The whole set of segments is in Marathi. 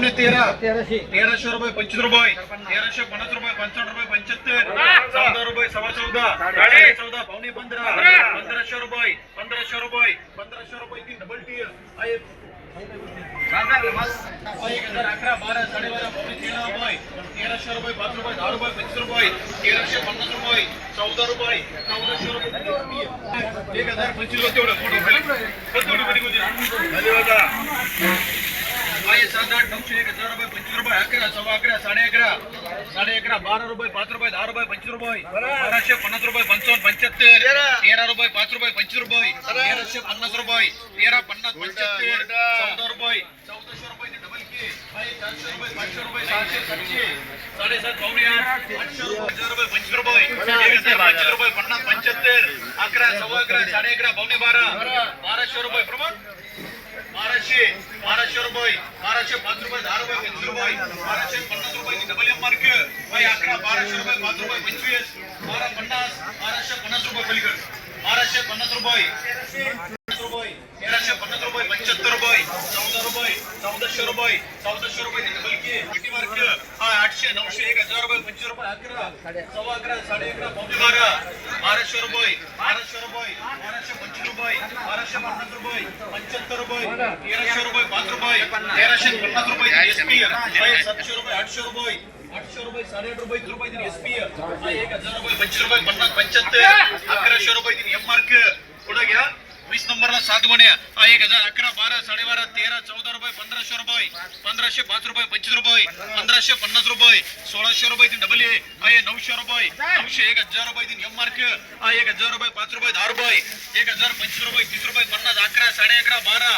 पावणे तेरा. तेराशे. रुपये पंचवीस रुपये. तेराशे पन्नास रुपये पंचावन्न रुपये पंच्याहत्तर. चौदा रुपये सव्वा चौदा. साडे चौदा पावणे पंधरा. पंधराशे रुपये पंधराशे रुपये पंधराशे रुपये तीन डबल टी आहे. एक हजार अकरा बारा साडेबारा पावणे तेरा रुपये. तेराशे रुपये पाच रुपये दहा रुपये पंचवीस रुपये. तेराशे पन्नास रुपये चौदा रुपये चौदाशे रुपये एक हजार पंचवीस रुपये तेवढं मोठं. धन्यवाद. आहे सात आठ नऊशे एक हजार रुपये पंचवीस रुपये अकरा सव्वा अकरा साडे अकरा. साडे अकरा बारा रुपये पाच रुपये दहा रुपये पंचवीस रुपये. बाराशे पन्नास रुपये पंचावन्न पंच्याहत्तर. तेरा. रुपये पाच रुपये पंचवीस रुपये. तेराशे पन्नास रुपये. तेरा पन्नास पंच्याहत्तर. चौदा रुपये. चौदाशे रुपये डबल के आहे चारशे रुपये पाचशे रुपये सहाशे सातशे. साडेसात पावणे आठ. आठशे रुपये हजार रुपये पंचवीस रुपये. एक हजार पंचवीस रुपये पन्नास पंच्याहत्तर. अकरा सव्वा अकरा साडे अकरा पावणे बारा. बाराशे रुपये. प्रमाण? बाराशे बाराशे रुपये बाराशे पाच रुपये दहा रुपये पंचवीस रुपये बाराशे पन्नास रुपयाची डबल एम मार्क. बाई अकरा बाराशे रुपये पाच रुपये पंचवीस. बारा पन्नास. बाराशे पन्नास रुपये पलीकडे. बाराशे पन्नास रुपये. तेराशे पन्नास रुपये पंच्याहत्तर रुपये चौदा रुपये चौदाशे रुपये चौदाशे रुपये डबल किती मार्क आठशे नऊशे एक हजार रुपये पंचवीस रुपये अकरा सव्वा अकरा साडे अकरा पावणे बारा बाराशे रुपये बाराशे रुपये बाराशे पंचवीस रुपये बाराशे पन्नास रुपये पंच्याहत्तर रुपये तेराशे रुपये पाच रुपये तेराशे पन्नास रुपये सातशे रुपये आठशे रुपये आठशे रुपये साडेआठ रुपये रुपये एसपी एक हजार रुपये पंचवीस रुपये पन्नास पंच्याहत्तर अकराशे रुपये तिने एम मार्क पुढे घ्या. वीस नंबरला सात गुण्या. हा एक हजार अकरा बारा साडेबारा तेरा चौदा रुपये पंधराशे रुपये. पंधराशे पाच रुपये पंचवीस रुपये. पंधराशे पन्नास रुपये. सोळाशे रुपये तीन डबल ए हा नऊशे रुपये. नऊशे एक हजार रुपये तीन एम मार्क हा एक हजार रुपये पाच रुपये दहा रुपये. एक हजार पंचवीस रुपये तीस रुपये पन्नास अकरा साडे अकरा बारा.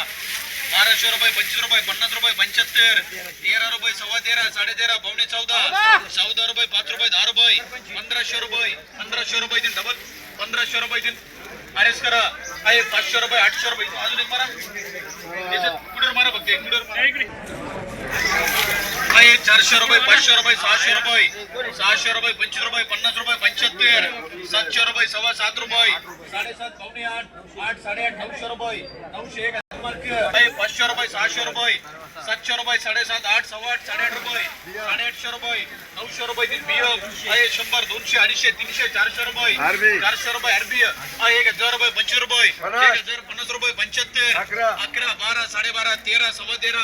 बाराशे रुपये पंचवीस रुपये पन्नास रुपये पंच्याहत्तर. तेरा रुपये सव्वा तेरा साडे तेरा पावणे चौदा. चौदा रुपये पाच रुपये दहा रुपये. पंधराशे रुपये पंधराशे रुपये तीन डबल पंधराशे रुपये तीन अरेस्ट करा. आहे पाचशे रुपये आठशे रुपये अजून एक मारा. याच्यात कुठे मारा बघते एक आहे चारशे रुपये पाचशे रुपये सहाशे रुपये. सहाशे रुपये पंचवीस रुपये पन्नास रुपये पंच्याहत्तर. सातशे रुपये सव्वा सात रुपये. साडेसात पावणे आठ. आठ साडेआठ नऊशे रुपये. नऊशे एक. पाचशे रुपये सहाशे रुपये सातशे रुपये साडेसात आठ सव्वा आठ साडेआठ रुपये साडेआठशे रुपये नऊशे रुपये तीन बियम आहे. शंभर दोनशे अडीचशे तीनशे चारशे रुपये चारशे रुपये आहे एक हजार रुपये पंचवीस रुपये एक हजार पन्नास रुपये पंच्याहत्तर अकरा. बारा साडेबारा तेरा सव्वा तेरा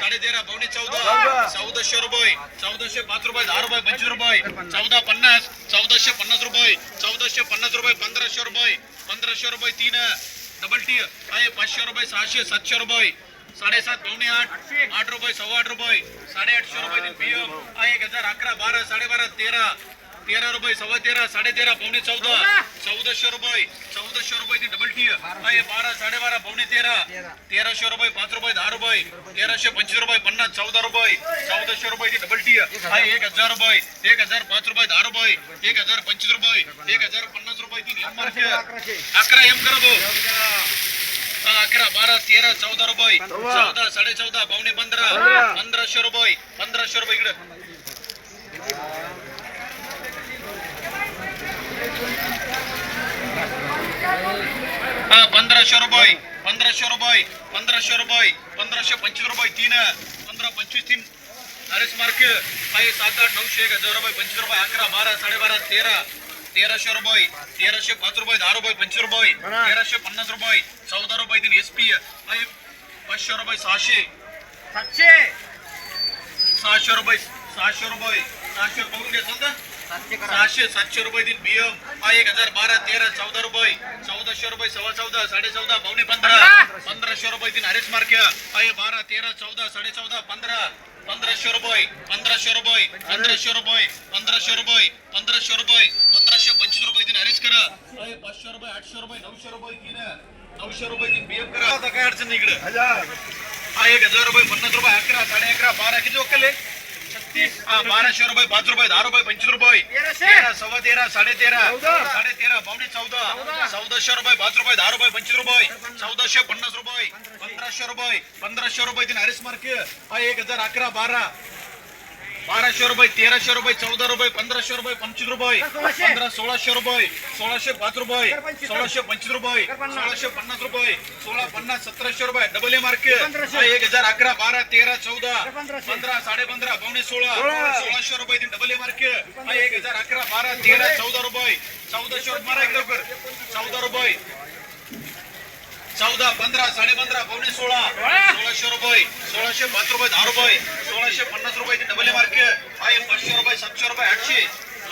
साडे. तेरा पावणे चौदा. चौदाशे रुपये चौदाशे पाच रुपये दहा रुपये पंचवीस रुपये चौदा पन्नास चौदाशे पन्नास रुपये चौदाशे पन्नास रुपये पंधराशे रुपये पंधराशे रुपये तीन डबल टी आहे पाचशे रुपये सहाशे सातशे रुपये साडेसात पावणे आठ आठ रुपये सव्वा आठ रुपये साडेआठशे रुपये तीन पीएम आहे एक हजार अकरा बारा साडेबारा तेरा तेरा रुपये सव्वा तेरा साडे तेरा पावणे चौदा. चौदाशे रुपये चौदाशे रुपये ती डबल टी बारा साडेबारा पावणे तेरा. तेराशे रुपये पाच रुपये दहा रुपये. तेराशे पंचवीस रुपये पन्नास चौदा रुपये. चौदाशे रुपये ती डबल टी आहे एक हजार रुपये एक हजार पाच रुपये दहा रुपये. एक हजार पंचवीस रुपये एक हजार पन्नास रुपये मार्क अकरा एम करा भाऊ अकरा बारा तेरा चौदा रुपये. चौदा साडे चौदा पावणे पंधरा. पंधराशे रुपये पंधराशे रुपये इकडे. हा पंधराशे रुपये पंधराशे रुपये पंधराशे रुपये पंधराशे पंचवीस रुपये तीन पंधरा पंचवीस तीन. अरेच मार्क आहे सात आठ नऊशे एक हजार रुपये पंचवीस रुपये अकरा बारा साडेबारा तेरा तेराशे रुपये तेराशे पाच रुपये दहा रुपये पंचवीस रुपये तेराशे पन्नास रुपये चौदा रुपये तीन एस पी पाचशे रुपये सहाशे. सातशे. सहाशे रुपये सहाशे रुपये सहाशे बघून सहाशे सातशे रुपये दिन बियम हा एक हजार बारा तेरा चौदा रुपये. चौदाशे रुपये सव्वा चौदा साडे चौदा पावणे पंधरा. पंधराशे रुपये दिन अरेच मार्क आहे बारा तेरा चौदा साडे चौदा पंधरा. पंधराशे रुपये पंधराशे रुपये पंधराशे रुपये पंधराशे रुपये पंधराशे रुपये पंधराशे पंचवीस रुपये दिन अरेच करा. पाचशे रुपये आठशे रुपये नऊशे रुपये तीन नऊशे रुपये दिन बियम करा. आता काय अडचण नाही इकडे. हा एक हजार रुपये पन्नास रुपये अकरा साडे अकरा बारा. किती बाराशे रुपये पाच रुपये दहा रुपये पंचवीस रुपये तेरा सव्वा तेरा साडे तेरा साडे तेरा पावणे चौदा चौदाशे रुपये पाच रुपये दहा रुपये पंचवीस रुपये चौदाशे पन्नास रुपये पंधराशे रुपये पंधराशे रुपये तीन हरीस मार्क हा एक हजार अकरा बारा बाराशे रुपये तेराशे रुपये चौदा रुपये पंधराशे रुपये पंचवीस रुपये. पंधरा सोळाशे रुपये सोळाशे पाच रुपये. सोळाशे पंचवीस रुपये. सोळाशे पन्नास रुपये सोळा पन्नास सतराशे रुपये डबल ए मार्क पंधराशे. एक हजार अकरा बारा तेरा चौदा. पंधरा साडे पंधरा पावणे सोळा सोळा. सोळाशे रुपये डबल ए मार्क एक हजार अकरा बारा तेरा चौदा रुपये चौदाशे रुपये मारा एक चौदा रुपये चौदा पंधरा साडे पंधरा पावणे सोळा सोळाशे रुपये सोळाशे पाच रुपये दहा रुपये सोळाशे पन्नास रुपयाची डबल मार्केट आहे पाचशे रुपये सातशे रुपये आठशे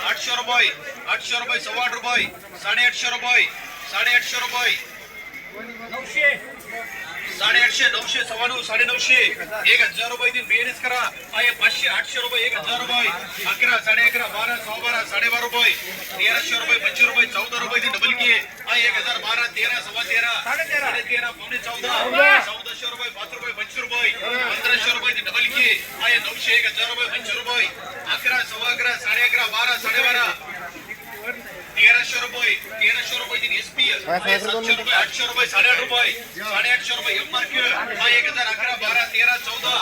आठशे रुपये आठशे रुपये सव्वा आठ रुपये साडेआठशे रुपये साडे आठशे रुपये. नऊशे. साडेआठशे नऊशे सव्वा नऊ साडे नऊशे एक हजार रुपये दिन बेरीज करा. आहे पाचशे आठशे रुपये एक हजार रुपये. अकरा साडे अकरा बारा सहा बारा साडेबारा रुपये. तेराशे रुपये पंचवीस रुपये चौदा रुपये दिन डबल की आहे एक हजार बारा तेरा सव्वा तेरा. साडे तेरा. साडे तेरा पावणे चौदा. चौदा. चौदाशे रुपये पाच रुपये पंचवीस रुपये. पंधराशे रुपये दिन डबल की आहे नऊशे एक हजार रुपये पंचवीस रुपये. अकरा सव्वा अकरा साडे अकरा बारा साडेबारा. तेराशे रुपये तेराशे रुपये दिन एसपी सातशे रुपये आठशे रुपये साडेआठ रुपये. साडेआठशे रुपये एम मार्क हा एक हजार अकरा बारा तेरा चौदा.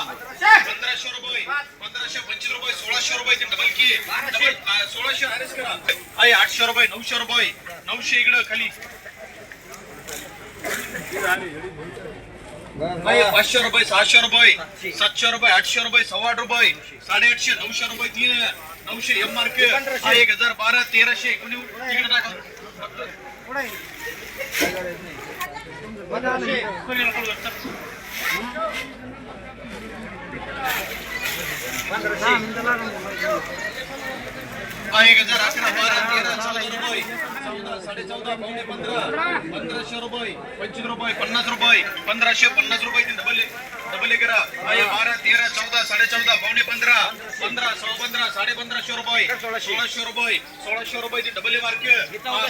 पंधराशे रुपये पंधराशे पंचवीस रुपये सोळाशे रुपये डबल की डबल सोळाशे आरएस करा. आहे आठशे रुपये नऊशे रुपये. नऊशे इकडं खाली. आहे पाचशे रुपये सहाशे रुपये सातशे रुपये आठशे रुपये सव्वा रुपये साडेआठशे नऊशे रुपये तीन नऊशे एम मार्क हा एक हजार बारा तेराशे टाका पुढे पंधराशे रुपये पंचवीस रुपये पन्नास रुपये पंधराशे पन्नास रुपये डबल डबल करा बारा तेरा चौदा साडे चौदा पावणे पंधरा पंधरा सव्वा पंधरा साडे पंधराशे रुपये सोळाशे रुपये सोळाशे रुपये ते डबल मार्क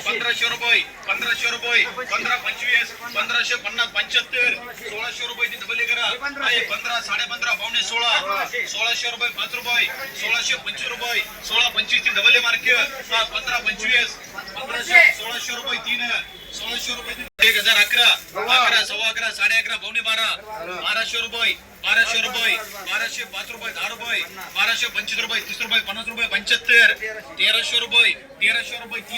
पंधराशे रुपये पंधराशे. रुपये पंधरा पंचवीस पंधराशे पन्नास पंच्याहत्तर सोळाशे रुपये ते डबल करा पंधरा साडे पंधरा पावणे सोळा सोळाशे रुपये पाच रुपये सोळाशे पंचवीस रुपये सोळा पंचवीस ते डबल मार्क पंधरा पंचवीस पंधराशे सोळाशे रुपये तीन सोळाशे रुपये तीन. एक हजार अकरा अकरा सव्वा अकरा साडे अकरा पावणे बारा बाराशे रुपये बाराशे रुपये बाराशे पाच रुपये दहा रुपये बाराशे पंचवीस रुपये तीस रुपये पन्नास रुपये पंच्याहत्तर तेराशे रुपये तेराशे रुपये तीन